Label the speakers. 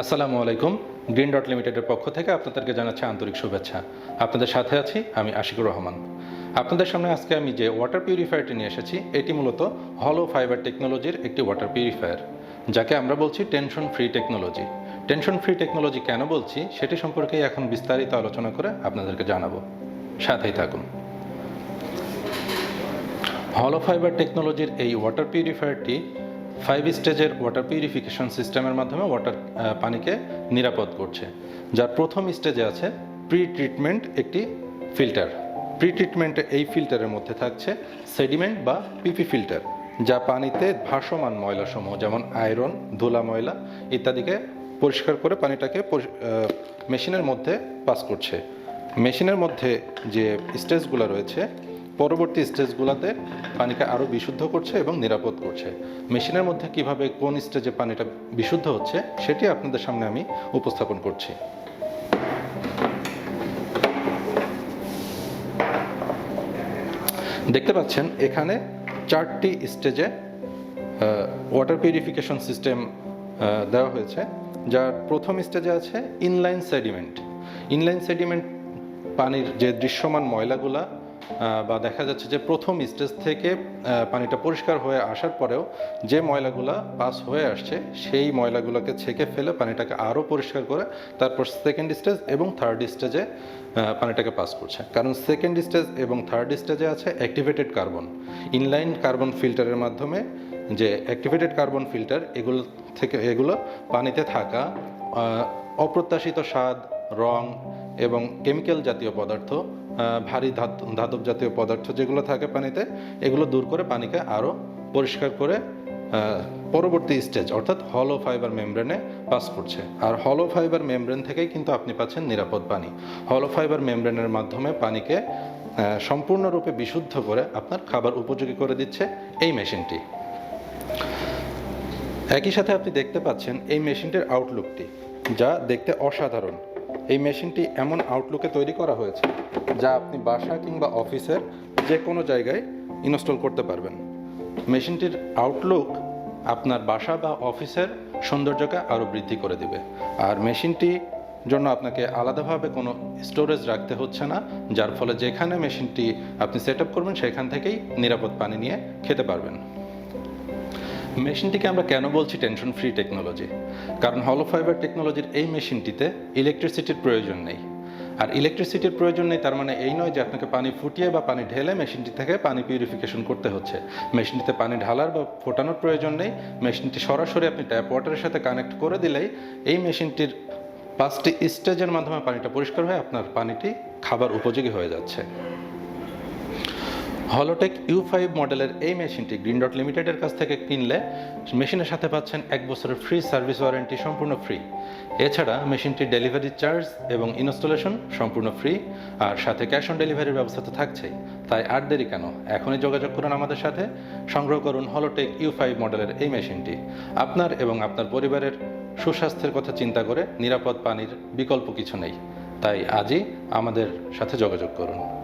Speaker 1: আসসালামু আলাইকুম। Green dot লিমিটেডের পক্ষ থেকে আপনাদেরকে জানাচ্ছি আন্তরিক শুভেচ্ছা। আপনাদের সাথে আছি আমি আশিকুর রহমান। আপনাদের সামনে আজকে আমি যে ওয়াটার পিউরিফায়ারটি নিয়ে এসেছি, এটি মূলত হলো ফাইবার টেকনোলজির একটি ওয়াটার পিউরিফায়ার যাকে আমরা বলছি tension free technology tension free technology কেন বলছি, সেটি সম্পর্কেই এখন বিস্তারিত আলোচনা করে আপনাদেরকে জানাব। সাথেই থাকুন। হলো ফাইবার টেকনোলজির এই ওয়াটার পিউরিফায়ারটি ফাইভ স্টেজের ওয়াটার পিউরিফিকেশন সিস্টেমের মাধ্যমে ওয়াটার পানিকে নিরাপদ করছে। যার প্রথম স্টেজে আছে প্রি ট্রিটমেন্ট একটি ফিল্টার। প্রি ট্রিটমেন্টে এই ফিল্টারের মধ্যে থাকছে সেডিমেন্ট বা পিপি ফিল্টার, যা পানিতে ভাসমান ময়লাসমূহ, যেমন আয়রন, ধুলা ময়লা ইত্যাদিকে পরিষ্কার করে পানিটাকে মেশিনের মধ্যে পাস করছে। মেশিনের মধ্যে যে স্টেজগুলো রয়েছে পরবর্তী স্টেজগুলোতে পানিকে আরও বিশুদ্ধ করছে এবং নিরাপদ করছে। মেশিনের মধ্যে কীভাবে কোন স্টেজে পানিটা বিশুদ্ধ হচ্ছে, সেটি আপনাদের সামনে আমি উপস্থাপন করছি। দেখতে পাচ্ছেন, এখানে চারটি স্টেজে ওয়াটার পিউরিফিকেশন সিস্টেম দেওয়া হয়েছে, যার প্রথম স্টেজে আছে ইনলাইন সেডিমেন্ট ইনলাইন সেডিমেন্ট পানির যে দৃশ্যমান ময়লাগুলা বা দেখা যাচ্ছে যে প্রথম স্টেজ থেকে পানিটা পরিষ্কার হয়ে আসার পরেও যে ময়লাগুলা পাস হয়ে আসছে, সেই ময়লাগুলোকে ছেঁকে ফেলে পানিটাকে আরও পরিষ্কার করে তারপর সেকেন্ড স্টেজ এবং থার্ড স্টেজে পানিটাকে পাস করছে। কারণ সেকেন্ড স্টেজ এবং থার্ড স্টেজে আছে অ্যাক্টিভেটেড কার্বন ইনলাইন কার্বন ফিল্টারের মাধ্যমে যে অ্যাক্টিভেটেড কার্বন ফিল্টার এগুলো থেকে, এগুলো পানিতে থাকা অপ্রত্যাশিত স্বাদ, রং এবং কেমিক্যাল জাতীয় পদার্থ ভারী ধাত- ধাতব জাতীয় পদার্থ যেগুলো থাকে পানিতে, এগুলো দূর করে পানিকে আরও পরিষ্কার করে পরবর্তী স্টেজ অর্থাৎ হলো ফাইবার মেমব্রেনে পাস করছে। আর হলো ফাইবার মেমব্রেন থেকেই কিন্তু আপনি পাচ্ছেন নিরাপদ পানি। হলো ফাইবার মেমব্রেনের মাধ্যমে পানিকে সম্পূর্ণরূপে বিশুদ্ধ করে আপনার খাবার উপযোগী করে দিচ্ছে এই মেশিনটি। একই সাথে আপনি দেখতে পাচ্ছেন এই মেশিনটির আউটলুকটি যা দেখতে অসাধারণ। এই মেশিনটি এমন আউটলুকে তৈরি করা হয়েছে যা আপনি বাসা কিংবা অফিসের যে কোনো জায়গায় ইনস্টল করতে পারবেন। মেশিনটির আউটলুক আপনার বাসা বা অফিসের সৌন্দর্যকে আরও বৃদ্ধি করে দিবে। আর মেশিনটি জন্য আপনাকে আলাদাভাবে কোনো স্টোরেজ রাখতে হচ্ছে না, যার ফলে যেখানে মেশিনটি আপনি সেট করবেন সেখান থেকেই নিরাপদ পানি নিয়ে খেতে পারবেন। মেশিনটিকে আমরা কেন বলছি টেনশন ফ্রি টেকনোলজি? কারণ হলো ফাইবার টেকনোলজির এই মেশিনটিতে ইলেকট্রিসিটির প্রয়োজন নেই। আর ইলেকট্রিসিটির প্রয়োজন নেই, তার মানে এই নয় যে আপনাকে পানি ফুটিয়ে বা পানি ঢেলে মেশিনটি থেকে পানি পিউরিফিকেশন করতে হচ্ছে। মেশিনটিতে পানি ঢালার বা ফোটানোর প্রয়োজন নেই। মেশিনটি সরাসরি আপনি ট্যাপ ওয়াটারের সাথে কানেক্ট করে দিলেই এই মেশিনটির পাঁচটি স্টেজের মাধ্যমে পানিটা পরিষ্কার হয়ে আপনার পানিটি খাবার উপযোগী হয়ে যাচ্ছে। হলোটেক ইউ ফাইভ মডেলের এই মেশিনটি গ্রিন ডট লিমিটেডের কাছ থেকে কিনলে মেশিনের সাথে পাচ্ছেন এক বছরের ফ্রি সার্ভিস ওয়ারেন্টি সম্পূর্ণ ফ্রি এছাড়া মেশিনটির ডেলিভারি চার্জ এবং ইনস্টলেশন সম্পূর্ণ ফ্রি আর সাথে ক্যাশ অন ডেলিভারির ব্যবস্থা তো থাকছেই। তাই আর দেরি কেন? এখনই যোগাযোগ করুন আমাদের সাথে। সংগ্রহ করুন হলোটেক ইউ ফাইভ মডেলের এই মেশিনটি। আপনার এবং আপনার পরিবারের সুস্বাস্থ্যের কথা চিন্তা করে নিরাপদ পানির বিকল্প কিছু নেই। তাই আজই আমাদের সাথে যোগাযোগ করুন।